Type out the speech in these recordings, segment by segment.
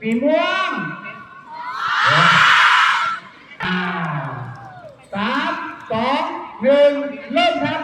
ปีม่วงสามสองหนึ่งเริ่มครับ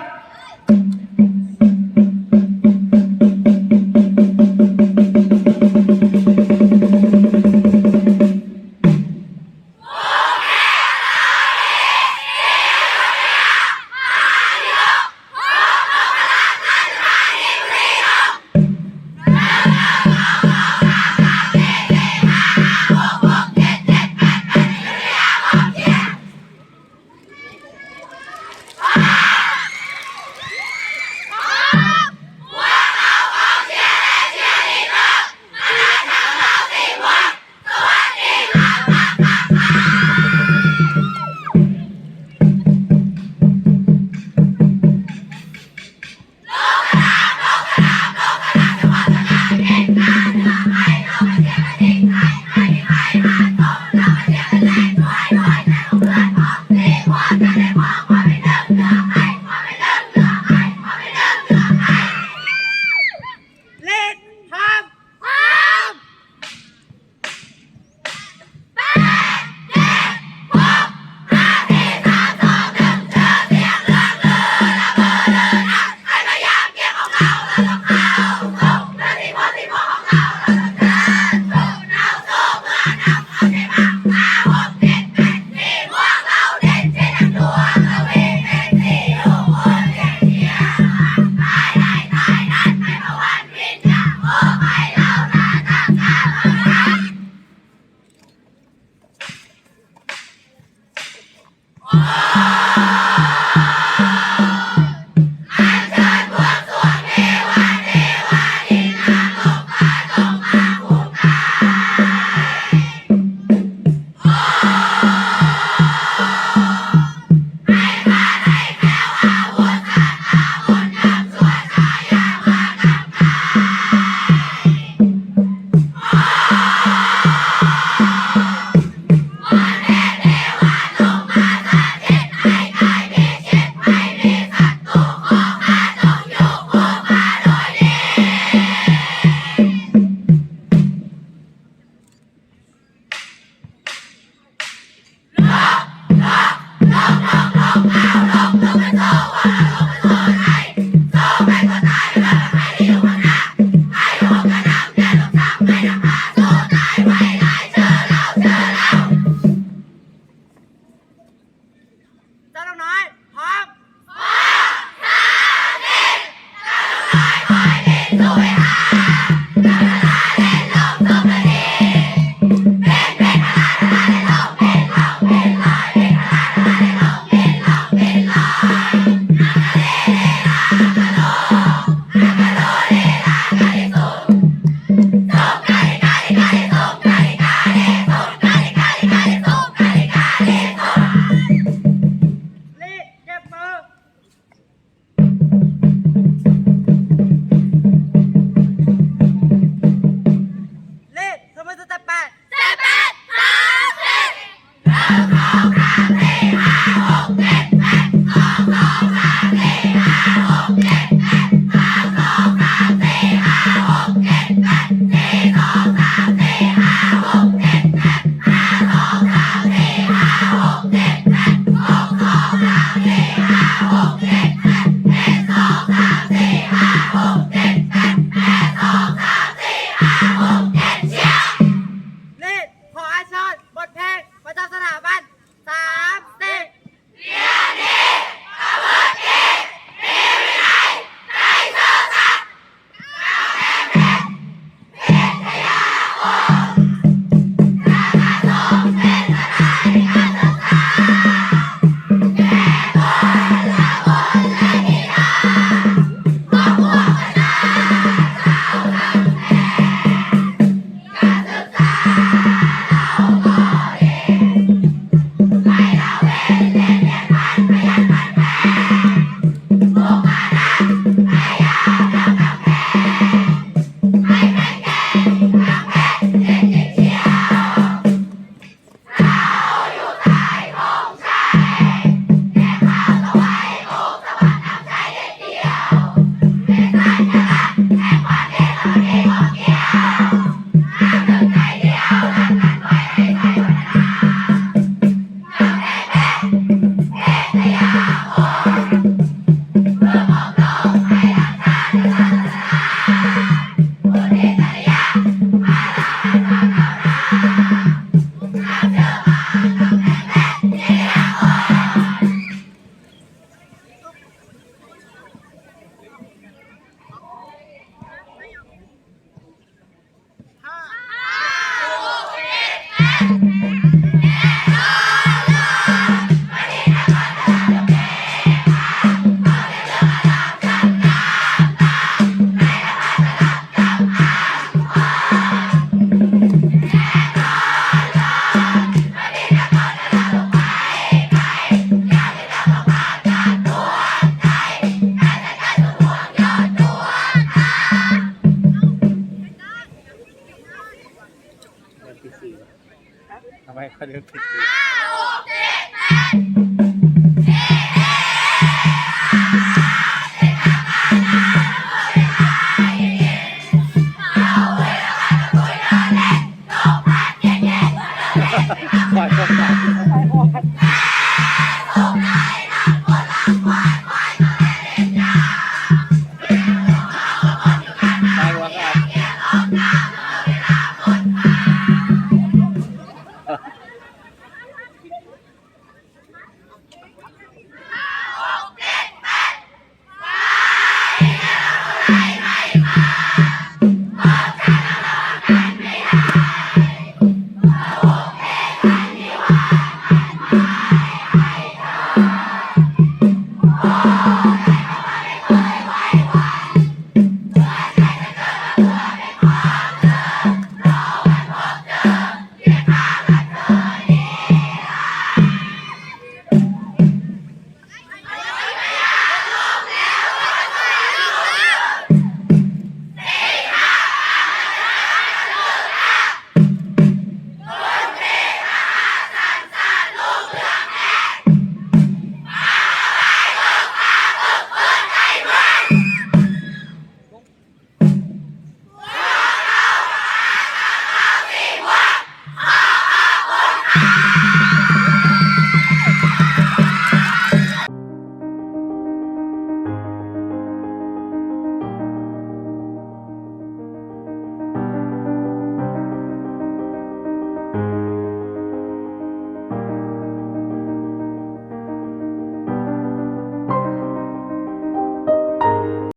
ไมเขาเดินผิดอยู่ปล่อยเขาไป